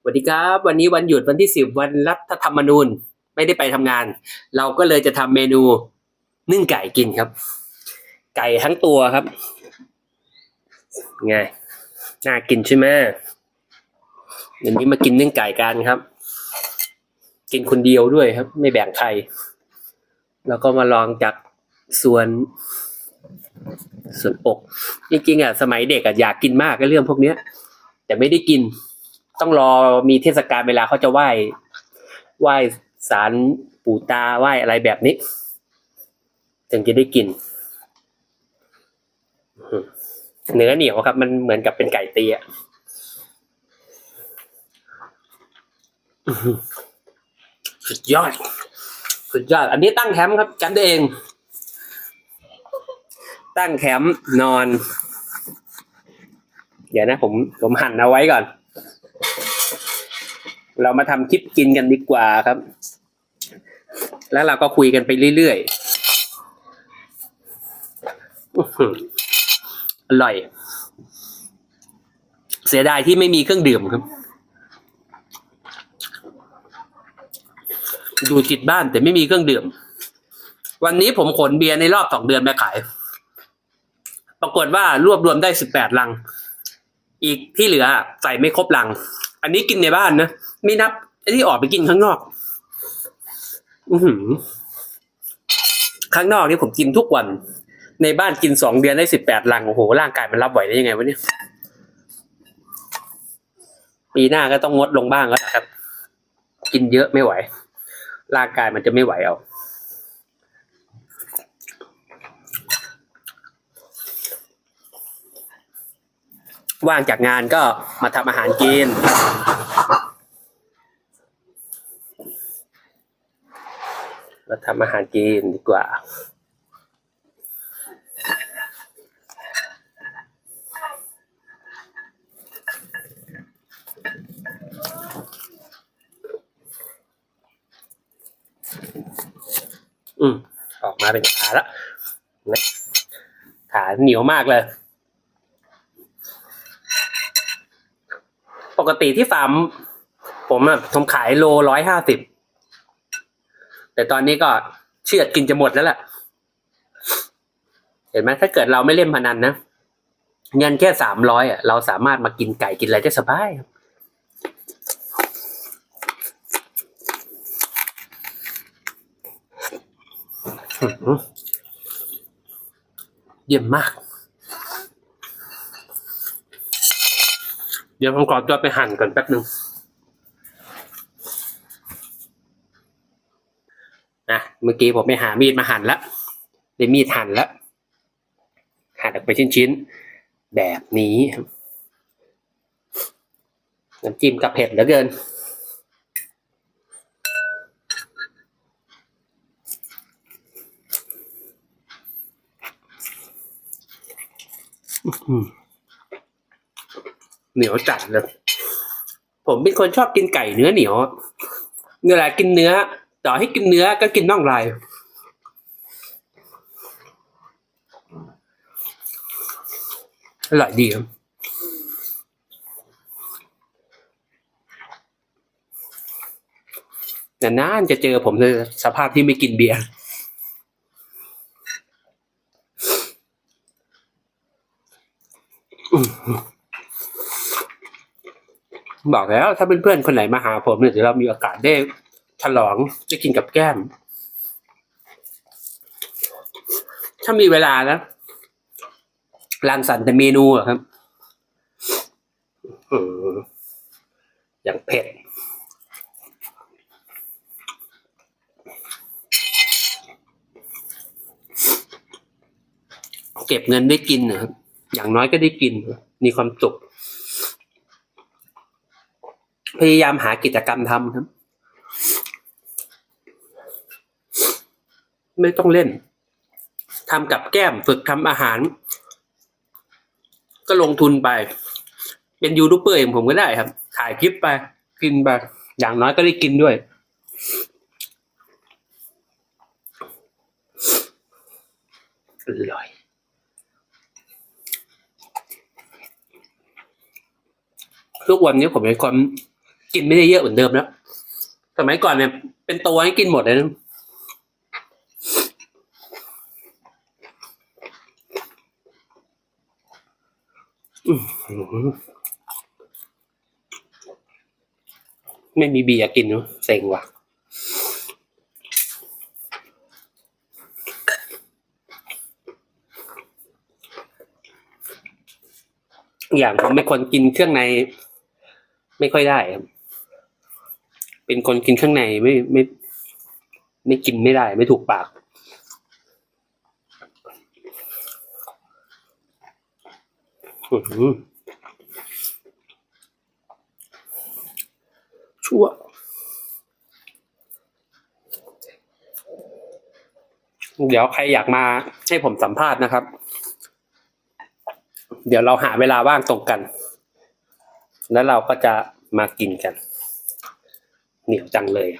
สวัสดีครับ วันนี้วันหยุดวันที่สิบวันรัฐธรรมนูญไม่ได้ไปทำงาน เราก็เลยจะทำเมนูนึ่งไก่กินครับ ไก่ทั้งตัวครับไงน่ากินใช่ไหมเดี๋ยวนี้มากินนึ่งไก่กันครับ กินคนเดียวด้วยครับ ไม่แบ่งใคร แล้วก็มาลองจากส่วนส่วนอกจริงๆอะสมัยเด็กอะอยากกินมากก็เรื่องพวกเนี้ย แต่ไม่ได้กิน ต้องรอมีเทศกาลเวลาเขาจะไหว้ไหว้สารปู่ตาไหว้อะไรแบบนี้ ถึงจะได้กินเนื้อเหนียวครับ มันเหมือนกับเป็นไก่เตียอื้อหือสุดยอด สุดยอด อันนี้ตั้งแคมป์ครับกันเอง ตั้งแคมป์นอน เดี๋ยวนะผมผมหั่นเอาไว้ก่อน เรามาทำคลิปกินกันดีกว่าครับ แล้วเราก็คุยกันไปเรื่อยๆ อร่อย เสียดายที่ไม่มีเครื่องดื่มครับ ดูจิตบ้านแต่ไม่มีเครื่องดื่ม วันนี้ผมขนเบียร์ในรอบสองเดือนมาขาย ปรากฏว่ารวบรวมได้สิบแปดลัง อีกที่เหลือใส่ไม่ครบลัง อันนี้กินในบ้านนะ ไม่นับไอ้ที่ออกไปกินข้างนอก อือหือข้างนอกนี่ผมกินทุกวัน ในบ้านกินสองเดือนได้สิบแปดลังโอ้โหร่างกายมันรับไหวได้ยังไงวะเนี่ยปีหน้าก็ต้องงดลงบ้างแล้วล่ะครับ กินเยอะไม่ไหวร่างกายมันจะไม่ไหวเอา ว่างจากงานก็มาทำอาหารกิน มาทำอาหารกินดีกว่า อืมออกมาเป็นขาแล้วนะขาเหนียวมากเลย ปกติที่ฟาร์มผมอะผมขายโลร้อยห้าสิบแต่ตอนนี้ก็เชือดกินจะหมดแล้วแหละเห็นไหมถ้าเกิดเราไม่เล่นพนันนะเงินแค่สามร้อยอะเราสามารถมากินไก่กินอะไรได้สบายครับอื้อหือเยี่ยมมาก เดี๋ยวผมขอตัวไปหั่นก่อนแป๊บนึงนะเมื่อกี้ผมไปหามีดมาหั่นแล้วได้มีดหั่นแล้วหั่นออกไปชิ้นๆ แบบนี้น้ำจิ้มกับเผ็ดเหลือเกินอื้อหือ เหนียวจัดเลย ผมเป็นคนชอบกินไก่เนื้อเหนียวเวลากินเนื้อ ต่อให้กินเนื้อก็กินน่องลาย อร่อยดีครับแต่นานจะเจอผมในสภาพที่ไม่กินเบียร์ บอกแล้ว ถ้าเพื่อนๆคนไหนมาหาผมเนี่ยเดี๋ยวเรามีโอกาสได้ฉลองได้กินกับแก้ม ถ้ามีเวลานะรังสรรค์แต่เมนูอะครับอืมอย่างเผ็ดเก็บเงินได้กินนะครับ อย่างน้อยก็ได้กิน มีความสุข พยายามหากิจกรรมทำครับ ไม่ต้องเล่นทำกับแก้มฝึกทำอาหาร ก็ลงทุนไป เป็นยูทูบเบอร์อย่างผมก็ได้ครับ ถ่ายคลิปไป กินไป อย่างน้อยก็ได้กินด้วยอร่อยทุกวันนี้ผมเป็นคน กินไม่ได้เยอะเหมือนเดิมแล้ว สมัยก่อนเนี่ยเป็นตัวให้กินหมดเลยนะอื้อหือไม่มีเบียร์กินเนอะเซ็งว่ะอย่างผมเป็นคนกินเครื่องใน ไม่ค่อยได้ครับ เป็นคนกินเครื่องในไม่ไม่ไม่กินไม่ได้ไม่ถูกปากอื้อหือชั่วเดี๋ยวใครอยากมาให้ผมสัมภาษณ์นะครับ เดี๋ยวเราหาเวลาว่างตรงกัน แล้วเราก็จะมากินกัน เหนียวจังเลย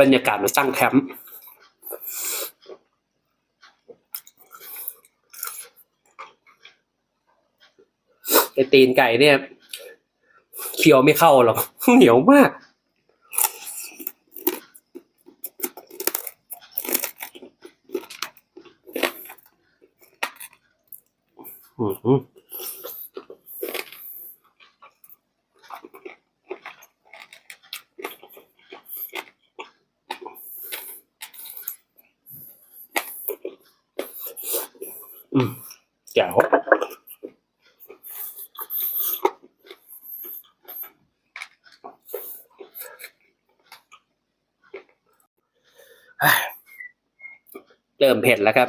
บรรยากาศมาตั้งแคมป์ ไอตีนไก่เนี่ยเคี้ยวไม่เข้าหรอกเหนียวมากอือหืออืมแจ๋ว เริ่มเผ็ดแล้วครับ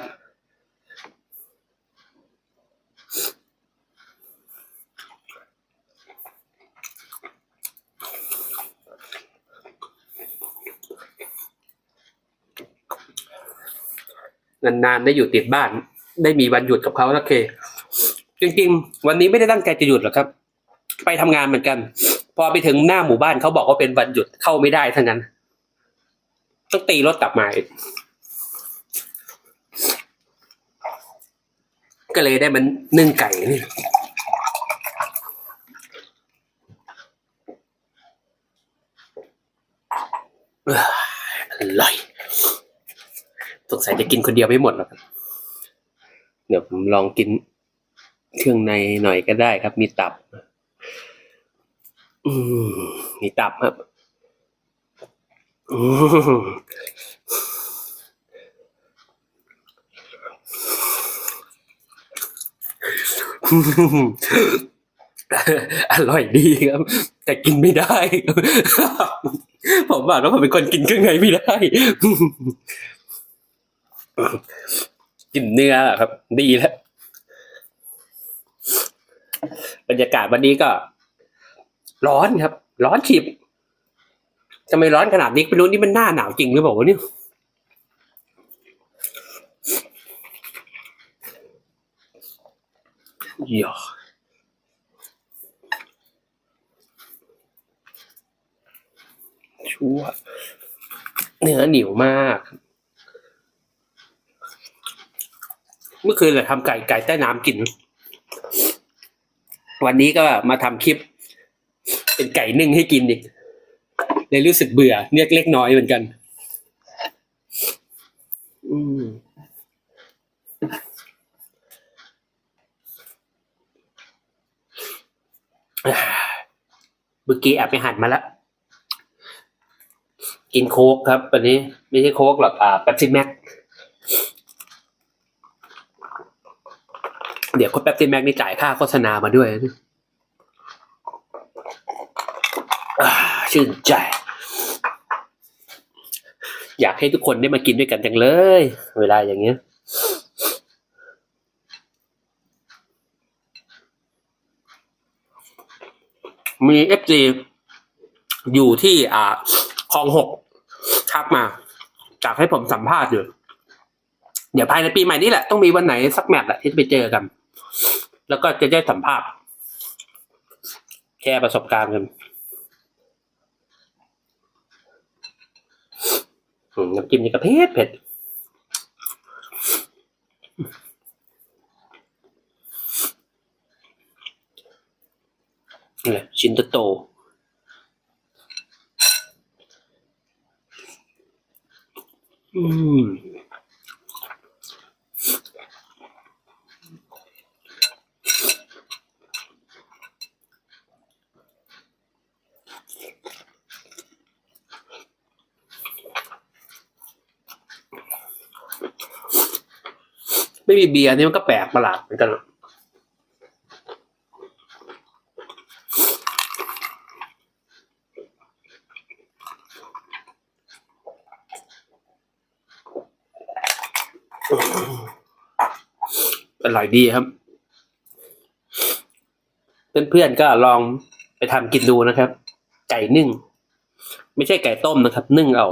นานๆได้อยู่ติดบ้าน ได้มีวันหยุดกับเขาแล้วเค จริงๆ วันนี้ไม่ได้ตั้งใจจะหยุดหรอกครับ ไปทำงานเหมือนกัน พอไปถึงหน้าหมู่บ้านเขาบอกว่าเป็นวันหยุดเข้าไม่ได้ทั้งนั้นต้องตีรถกลับมา ก็เลยได้มันนึ่งไก่นี่เออร่อยสงสัยจะกินคนเดียวไม่หมดหรอกเดี๋ยวผมลองกินเครื่องในหน่อยก็ได้ครับ มีตับอืมมีตับครับ อื อร่อยดีครับ แต่กินไม่ได้ ผมบอกแล้วผมเป็นคนกินเครื่องในไม่ได้ กินเนื้อครับ ดีแล้วบรรยากาศวันนี้ก็ ร้อนครับ ร้อนฉิบทำไมร้อนขนาดนี้ไม่รู้นี่มันหน้าหนาวจริงหรือเปล่าวะเนี่ย เหี้ชั่ว เนื้อเหนียวมาก เมื่อคืนเราทำไก่ไก่ใต้น้ำกิน วันนี้ก็มาทำคลิป เป็นไก่นึ่งให้กินอีกเลยรู้สึกเบื่อเรียกเล็กน้อยเหมือนกัน อืม เมื่อกี้แอบไปหันมาแล้ว กินโค้กครับวันนี้ไม่ใช่โค้กหรอกอ่าแป๊บซี่แม็กเดี๋ยวคนแป๊บซี่แม็กนี่จ่ายค่าโฆษณามาด้วยนี่ชื่นใจ อยากให้ทุกคนได้มากินด้วยกันจังเลย เวลาอย่างเงี้ย มีเอฟซีอยู่ที่อ่าคลองหกทักมาจากให้ผมสัมภาษณ์อยู่ เดี๋ยวภายในปีใหม่นี้แหละ ต้องมีวันไหนสักแมตช์แหละที่จะไปเจอกัน แล้วก็จะได้สัมภาษณ์แชร์ประสบการณ์กันน้ำจิ้มนี่ก็เผ็ดเผ็ดนี่แหละ ชิ้นโตอืมไม่มีเบียร์นี่มันก็แปลกประหลาดเหมือนกันอะ อร่อยดีครับ เพื่อนๆก็ลองไปทำกินดูนะครับ ไก่นึ่ง ไม่ใช่ไก่ต้มนะครับ นึ่งเอา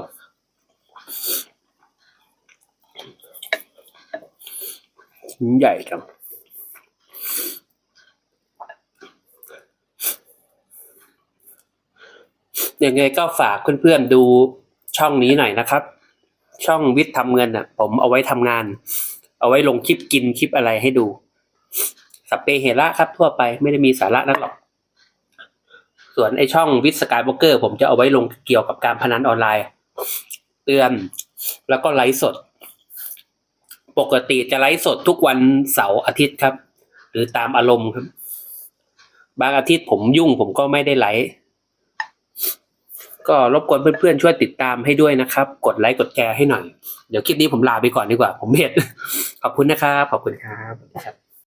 ชิ้นใหญ่จังยังไงก็ฝากเพื่อนๆดูช่องนี้หน่อยนะครับ ช่องวิทย์ทำเงินอะ ผมเอาไว้ทำงาน เอาไว้ลงคลิปกินคลิปอะไรให้ดูสเปเฮระครับทั่วไปไม่ได้มีสาระนักหรอก ส่วนไอช่องวิทย์สกายบล็อกเกอร์ ผมจะเอาไว้ลงเกี่ยวกับการพนันออนไลน์ เตือนแล้วก็ไลฟ์สด ปกติจะไลฟ์สดทุกวันเสาร์อาทิตย์ครับ หรือตามอารมณ์ครับ บางอาทิตย์ผมยุ่งผมก็ไม่ได้ไลฟ์ ก็รบกวนเพื่อนๆช่วยติดตามให้ด้วยนะครับ กดไลค์กดแชร์ให้หน่อย เดี๋ยวคลิปนี้ผมลาไปก่อนดีกว่า ผมเห็ดขอบคุณนะครับ ขอบคุณครับ